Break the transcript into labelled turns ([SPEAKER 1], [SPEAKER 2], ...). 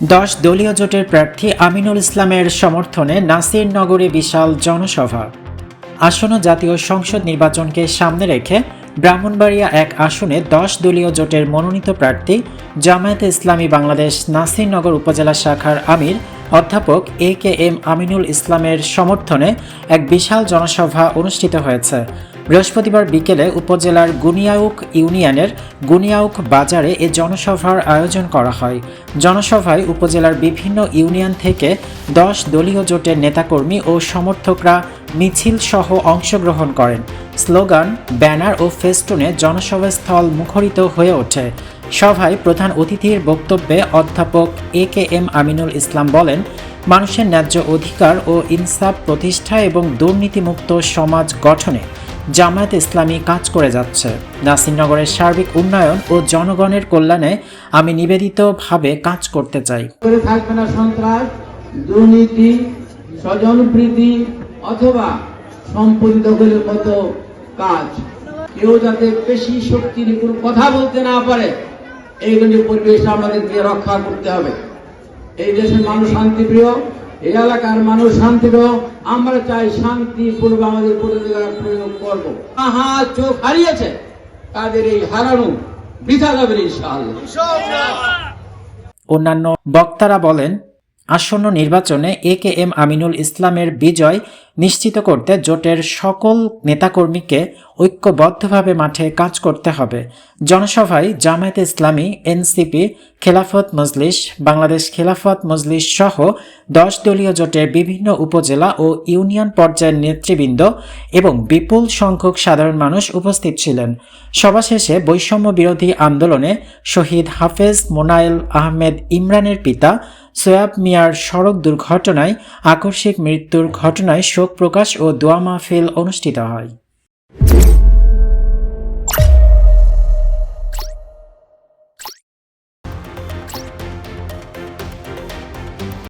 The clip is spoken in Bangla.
[SPEAKER 1] দশ দলীয় জোটের প্রার্থী আমিনুল ইসলামের সমর্থনে নাসিরনগরে বিশাল জনসভা। আসন্ন জাতীয় সংসদ নির্বাচনকে সামনে রেখে ব্রাহ্মণবাড়িয়া এক আসনে দশ দলীয় জোটের মনোনীত প্রার্থী জামায়াতে ইসলামী বাংলাদেশ নাসিরনগর উপজেলা শাখার আমির, অধ্যাপক এ কে এম আমিনুল ইসলামের সমর্থনে এক বিশাল জনসভা অনুষ্ঠিত হয়েছে। বৃহস্পতিবার বিকেলে উপজেলার গুনিয়াউক ইউনিয়নের গুনিয়াউক বাজারে এ জনসভার আয়োজন করা হয়। জনসভায় উপজেলার বিভিন্ন ইউনিয়ন থেকে দশ দলীয় জোটের নেতাকর্মী ও সমর্থকরা মিছিল সহ অংশগ্রহণ করেন। স্লোগান, ব্যানার ও ফেস্টুনে জনসভাস্থল মুখরিত হয়ে ওঠে। সভায় প্রধান অতিথির বক্তব্যে অধ্যাপক এ কে এম আমিনুল ইসলাম বলেন, মানুষের ন্যায্য অধিকার ও ইনসাফ প্রতিষ্ঠা এবং দুর্নীতিমুক্ত সমাজ গঠনে জামায়াত ইসলামী কাজ করে যাচ্ছে। নাসিরনগরের সার্বিক উন্নয়ন ও জনগণের কল্যাণে আমি নিবেদিতভাবে কাজ করতে চাই।
[SPEAKER 2] সন্ত্রাস, দুর্নীতি, স্বজনপ্রীতি অথবা সম্পত্তি মতো কাজ। কেউ যাতে বেশি শক্তির কোনো কথা বলতে না পারে এইগুলি পরিবেশ আমাদেরকে রক্ষা করতে হবে। এই দেশের মানুষ শান্তিপ্রিয় এই এলাকার মানুষ শান্তি দাও, আমরা চাই শান্তি, পূর্ব আমাদের প্রতিযোগিতা প্রয়োগ করব। আহা, চোখ হারিয়েছে তাদের এই হারানো বৃথা যাবে
[SPEAKER 1] অন্যান্য বক্তারা বলেন, আসন্ন নির্বাচনে এ কে এম আমিনুল ইসলামের বিজয় নিশ্চিত করতে জোটের সকল নেতাকর্মীকে ঐক্যবদ্ধভাবে মাঠে কাজ করতে হবে। জনসভায় জামায়াতে ইসলামী, এনসিপি, খেলাফত মজলিস, বাংলাদেশ খেলাফত মজলিস সহ দশ দলীয় জোটের বিভিন্ন উপজেলা ও ইউনিয়ন পর্যায়ের নেতৃবৃন্দ এবং বিপুল সংখ্যক সাধারণ মানুষ উপস্থিত ছিলেন। সভা শেষে বৈষম্য বিরোধী আন্দোলনে শহীদ হাফেজ মোনায়েল আহমেদ ইমরানের পিতা সোয়াব মিয়ার সড়ক দুর্ঘটনায় আকস্মিক মৃত্যুর ঘটনায় শোক প্রকাশ ও দোয়া মাহফিল অনুষ্ঠিত হয়।